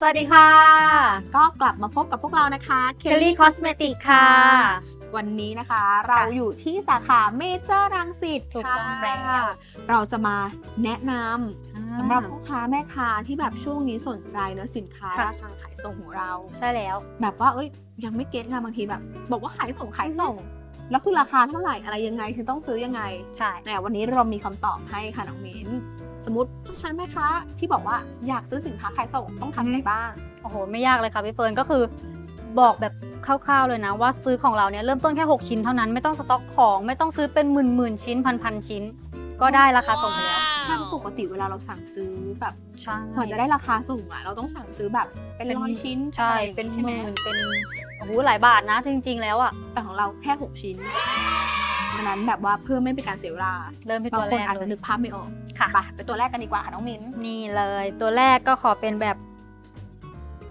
สวัสดีค่ะ ก็กลับมาพบกับพวกเรานะคะ Kelly Cosmetic ค่ะ วันนี้นะคะเราอยู่ที่สาขาเมเจอร์รังสิตถูกค่ะต้องแล้วเราจะมาแนะนำสำหรับพ่อค้าแม่ค้าที่แบบช่วงนี้สนใจเนอะสินค้าค่ะราคาขายส่งของเรา ใช่แล้ว แบบว่าเอ้ยยังไม่เก็ตไงบางทีแบบ บอกว่าขายส่งขายส่ง แล้วคือราคาเท่าไหร่อะไรยังไงคือต้องซื้อยังไงใช่แต่วันนี้เรามีคำตอบให้ค่ะน้องเมนสมมติพ่อค้าแม่ค้าที่บอกว่าอยากซื้อสินค้าขายส่งต้องทำอะไรบ้างโอ้โหไม่ยากเลยค่ะพี่เฟิร์นก็คือบอกแบบคร่าวๆเลยนะว่าซื้อของเราเนี่ยเริ่มต้นแค่ 6 ชิ้นเท่านั้นไม่ต้องสต็อกของ ไม่ต้องซื้อเป็นหมื่นๆชิ้นพันๆชิ้น ก็ได้ราคาส่งไปแล้ว ถ้าปกติเวลาเราสั่งซื้อแบบใช่กว่าจะได้ราคาส่งอะ เราต้องสั่งซื้อแบบเป็นเป็นร้อยชิ้นใช่อะไรอย่างงี้เป็นใช่หไหมมื่นเป็นโอ้โหหลายบาทนะจริง ๆ แล้วอะแต่ของเราแค่ 6 ชิ้นฉะนั้นแบบว่าเพื่อไม่เป็นการเสียเวลาเริ่มที่บาตังวคแรนกอาจจะเลนึยกภาพไม่ออกค่ะไปไปตัวแรกกันดีกว่าค่ะน้องมิ้นนี่เลย ตัวแรกก็ขอเป็นแบบ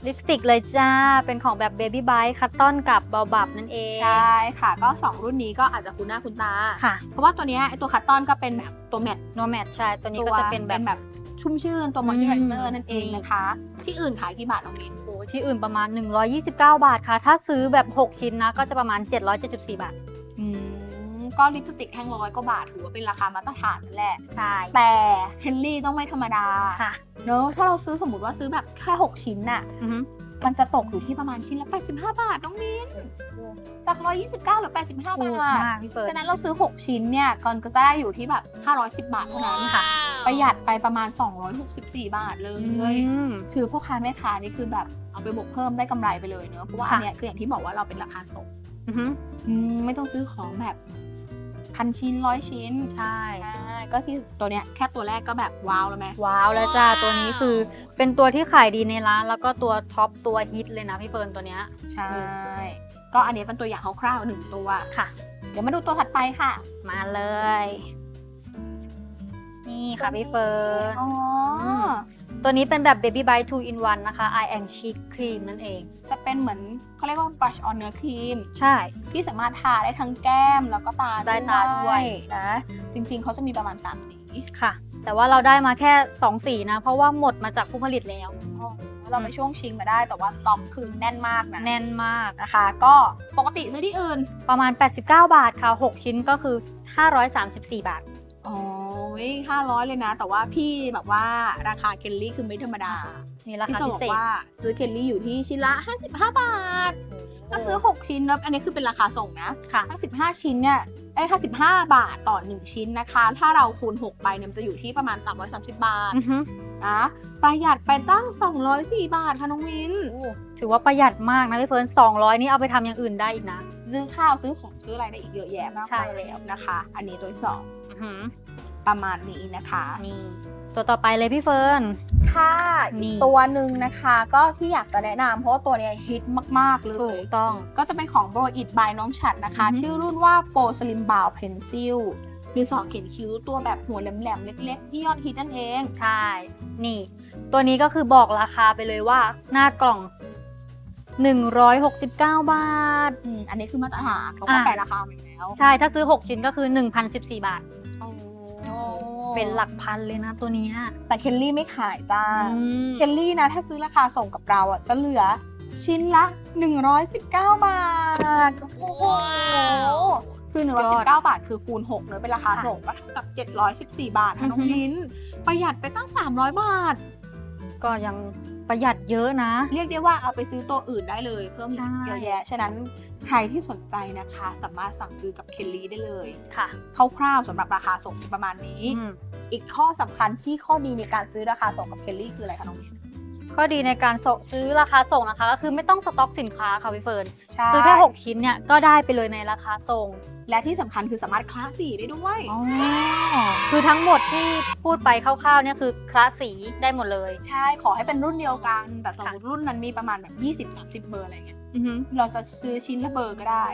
ลิปสติกเลยจ้า เป็นของแบบ Baby b y คัตตอนกับเบาบับนั่นเอง ใช่ค่ะ ก็ 2 รุ่นนี้ก็อาจจะคุ้นหน้าคุ้นตา ค่ะ เพราะว่าตัวเนี้ยไอตัวคัตตอนก็เป็นแบบตัวแมตโนแมทใช่ ตัวนี้ตัวก็จะเป็นแบบแบบชุ่มชื่นตัวมอยเจอไรเซออืร์มนั่นเองนี่นะคะ ที่อื่นขายกี่บาทน้องมิ้นโอ้โหที่อื่นประมาณ 129 บาทค่ะ ถ้าซื้อแบบ 6 ชิ้นนะก็จะประมาณ 774 บาทอืม ก็ลิปสติกแท่งร้อยกว่าบาทถือว่าเป็นราคามาตรฐานนั่นแหละ ใช่แต่เฮนรี่ต้องไม่ธรรมดาค่ะเนอะถ้าเราซื้อสมมติว่าซื้อแบบแค่6ชิ้นน่ะอือฮึมันจะตกอยู่ที่ประมาณชิ้นละ 85 บาทน้องมิ้นจาก 129เหรือ 85บถูกาทมากพี่เฟิร์น ฉะนั้นเราซื้อ 6 ชิ้นเนี่ยก่อนก็จะได้อยู่ที่แบบ 510 บาทเท่านั้นค่ะ ประหยัดไปประมาณ 264 บาทเลอืยมคือพ่อค้าแม่ค้านี่คือแบบเอาไปบวกเพิ่มได้กำไรไปเลยเนอะเพราะว่าอันค่ะเนี้ยคืออย่างที่บอกว่าเราเป็นราคาส่งอือฮึ อืมไม่ต้องซื้อของแบบ พันชิ้นร้อยชิ้นใช่อ่าก็ที่ตัวเนี้ยแค่ตัวแรกก็แบบว้าวแล้วไหม ว้าวแล้วจ้าตัวนี้คือเป็นตัวที่ขายดีในร้าน แล้วก็ตัวท็อปตัวฮิตเลยนะพี่เฟิร์นตัวเนี้ยใช่ ก็อันนี้เป็นตัวอย่างคร่าวๆหนึ่งตัว ค่ะ เดี๋ยวมาดูตัวถัดไปค่ะมาเลย นี่ค่ะพี่เฟิร์น อ๋ออม ตัวนี้เป็นแบบ Baby Bite 2 in 1 นะคะ Eye and Cheek Cream นั่นเอง จะเป็นเหมือนเขาเรียกว่า brush on เนื้อครีม ใช่ ที่สามารถทาได้ทั้งแก้มแล้วก็ตาได้ตาด้วยนะ จริงๆ เขาจะมีประมาณ 3 สีค่ะ แต่ว่าเราได้มาแค่ 2 สีนะ เพราะว่าหมดมาจากผู้ผลิตแล้วอ๋อเราไปช่วงชิงมาได้แต่ว่าสต็อกคือแน่นมากนะ แน่นมากนะคะ ก็ปกติซื้อที่อื่นประมาณ 89 บาทค่ะ 6 ชิ้นก็คือ 534 บาท อ๋อ ห้าร้อยเลยนะ แต่ว่าพี่แบบว่าราคาเคลลี่คือไม่ธรรมดา นี่ราพี่คาจะพิบอกเศษว่าซื้อเคลลี่อยู่ที่ชิ้นละ 55 บาท ถ้าซื้อ 6 ชิ้นนะอันนี้คือเป็นราคาส่งนะค่ะ55ชิ้นเนี่ยเอ้ย55 บาทต่อ 1 ชิ้นนะคะ ถ้าเราคูณ 6 ไปเนี่ยมันจะอยู่ที่ประมาณ 330 บาทอือฮึนะประหยัดไปตั้ง 204 บาทค่ะน้องวิน ถือว่าประหยัดมากนะพี่เฟิร์น200 นี่เอาไปทำอย่างอื่นได้อีกนะ ซื้อข้าวซื้อของซื้ออะไรได้อีกเยอะแยะมากใช่มายแล้วนะคะ อันนี้ตัวที่สอง อือฮึ ประมาณนี้นะคะ นี่ตัวต่อไปเลยพี่เฟิร์น ค่ะนี่ อีกตัวหนึ่งนะคะก็ที่อยากจะแนะนำเพราะว่าตัวเนี้ยฮิตมาก ๆ เลถูย กต้อง ก็จะเป็นของ Bro It by น้องฉัดนะคะ อือฮึ ชื่อรุ่นว่า Pro Slim Brow Pencil ดินสอเขียนคิ้วตัวแบบหัวแหลมๆ เล็กๆ ที่ยอดฮิตนั่นเอง ใช่ นี่ ตัวนี้ก็คือบอกราคาไปเลยว่า หน้ากล่อง 169 บาท อืมอันนี้คือมาตรฐานเขาก็อะ แปะราคามาอยู่แล้ว ใช่ ถ้าซื้อ 6 ชิ้นก็คือ 1,014 บาทโอ้ เป็นหลักพันเลยนะตัวเนี้ยแต่เคลลี่ไม่ขายจ้าอืมเคลลี่นะ ถ้าซื้อราคาส่งกับเราอะจะเหลือชิ้นละ 119 บาท โอ้โห คือ 119 บาท คือคูณ6เนอะเป็นราคาส่งก็เท่ากับ 714 บาทค่ะน้องยินประหยัดไปตั้ง 300 บาท ก็ยัง ประหยัดเยอะนะ เรียกได้ว่าเอาไปซื้อตัวอื่นได้เลย เพิ่มใช่ เยอะแยะ ฉะนั้นใครที่สนใจนะคะสามารถสั่งซื้อกับเคลลี่ได้เลยค่ะคร่าวๆสำหรับราคาส่งประมาณนี้ อืม อีกข้อสำคัญที่ข้อดีในการซื้อราคาส่งกับเคลลี่คืออะไรคะน้องมิน ข้อดีในการส่งซื้อราคาส่งนะคะก็คือไม่ต้องสต็อกสินค้าค่ะพี่เฟิร์นใช่ซื้อแค่6ชิ้นเนี่ยก็ได้ไปเลยในราคาส่ง และที่สำคัญคือสามารถคลาสสีได้ด้วย คือทั้งหมดที่พูดไปคร่าวๆเนี่ยคือคลาสสีได้หมดเลย ใช่ขอให้เป็นรุ่นเดียวกัน แต่สมมติรุ่นนั้นมีประมาณแบบ20-30 เบอร์อะไรเงี้ยอือฮึเราจะซื้อชิ้นละเบอร์ก็ได้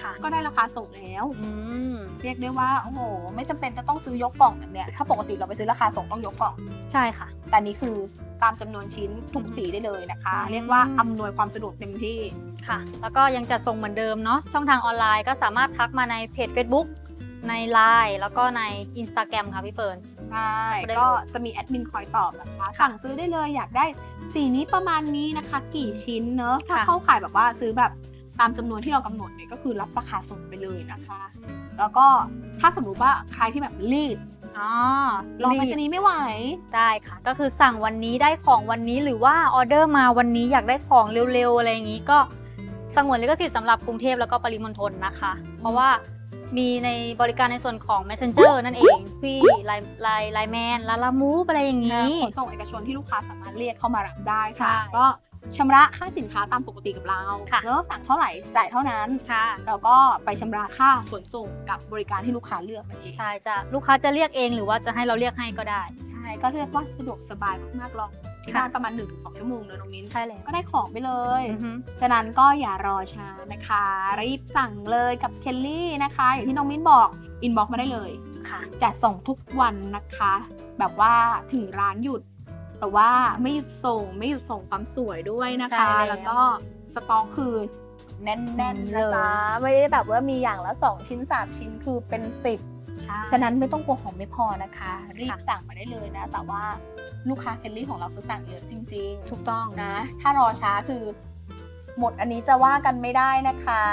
ค่ะก็ได้ราคาส่งแล้ว อืมเรียกได้ว่าโอ้โห ไม่จำเป็นจะต้องซื้อยกกล่องแบบเนี้ยถ้าปกติเราไปซื้อราคาส่งต้องยกกล่อง ใช่ค่ะ แต่นี้คือ ตามจำนวนชิ้นทุกสีได้เลยนะคะอืมเรียกว่าอำนวยความสะดวกเต็มที่ ค่ะ แล้วก็ยังจัดส่งเหมือนเดิมเนาะช่องทางออนไลน์ก็สามารถทักมาในเพจ Facebook ใน Line แล้วก็ใน Instagram ค่ะพี่เฟิร์น ใช่ ได้เลย ก็จะมีแอดมินคอยตอบนะคะ สั่งซื้อได้เลยอยากได้สีนี้ประมาณนี้นะคะ กี่ชิ้นเนอะถ้าค่ะเข้าขายแบบว่าซื้อแบบตามจำนวนที่เรากำหนดเนี่ยก็คือรับราคาส่งไปเลยนะคะ แล้วก็ถ้าสมมุติว่าใครที่แบบรีด อ๋อรอไปจะนี้ไม่ไหว ได้ค่ะ ก็คือสั่งวันนี้ได้ของวันนี้หรือว่าออเดอร์มาวันนี้อยากได้ของเร็วๆอะไรอย่างนี้ก็สงวนลิขสิทธิ์สำหรับกรุงเทพแล้วก็ปริมณฑลนะคะ เพราะว่ามีในบริการในส่วนของ Messenger นั่นเองที่ไลน์ไลน์ไลน์แมนลาลามูฟอะไรอย่างนะนี้ขนส่งเอกชนที่ลูกค้าสามารถเรียกเข้ามารับได้ค่ะใช่ก็ ชำระค่าสินค้าตามปกติกับเราค่ะเนอะสั่งเท่าไหร่จ่ายเท่านั้น ค่ะ แล้วก็ไปชำระค่าขนส่งกับบริการที่ลูกค้าเลือกนั่นเองใช่จะลูกค้าจะเรียกเองหรือว่าจะให้เราเรียกให้ก็ได้ ใช่ก็เรียกว่าสะดวกสบายมากๆลองที่ค่ะ บ้านประมาณ 1-2 ชั่วโมงเลยน้องมิ้นใช่เลยก็ได้ของไปเลย อือฮึฉะนั้นก็อย่ารอช้านะคะ รีบสั่งเลยกับเคลลี่นะคะ อย่างที่น้องมิ้นบอกอินบ็อกมาได้เลย ค่ะ จัดส่งทุกวันนะคะ แบบว่าถึงร้านหยุด แต่ว่าไม่หยุดส่งไม่หยุดส่งความสวยด้วยนะคะ ใช่แล้ว แล้วก็สต็อกคือแน่นๆเลนะยจ๊ะไม่ได้แบบว่ามีอย่างละ 2 ชิ้น 3 ชิ้นคือเป็น 10 ใช่ ฉะนั้นไม่ต้องกลัวของไม่พอนะคะ รีบค่ะ สั่งมาได้เลยนะ แต่ว่าลูกค้าเคลลี่ของเราคือสั่งเยอะจริงถูกต้องๆนะถ้ารอช้าคือหมดอันนี้จะว่ากันไม่ได้นะคะ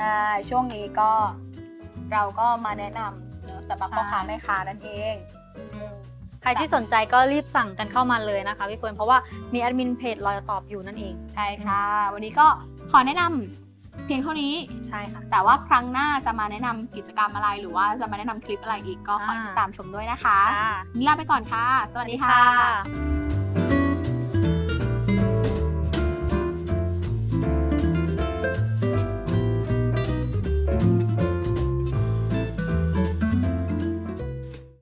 อ่าช่วงนี้ก็เราก็มาแนะนำเนอะสำหรับใช่พ่อค้าแม่ค้านั่นเองอืม ใครที่สนใจก็รีบสั่งกันเข้ามาเลยนะคะพี่เฟิร์นเพราะว่ามีแอดมินเพจรอตอบอยู่นั่นเอง ใช่ค่ะ วันนี้ก็ขอแนะนำเพียงเท่านี้ ใช่ค่ะ แต่ว่าครั้งหน้าจะมาแนะนำกิจกรรมอะไรหรือว่าจะมาแนะนำคลิปอะไรอีกก็ขออ่าติดตามชมด้วยนะคะค่ะ วันนี้ลาไปก่อนค่ะ สวัสดีค่ะ ค่ะ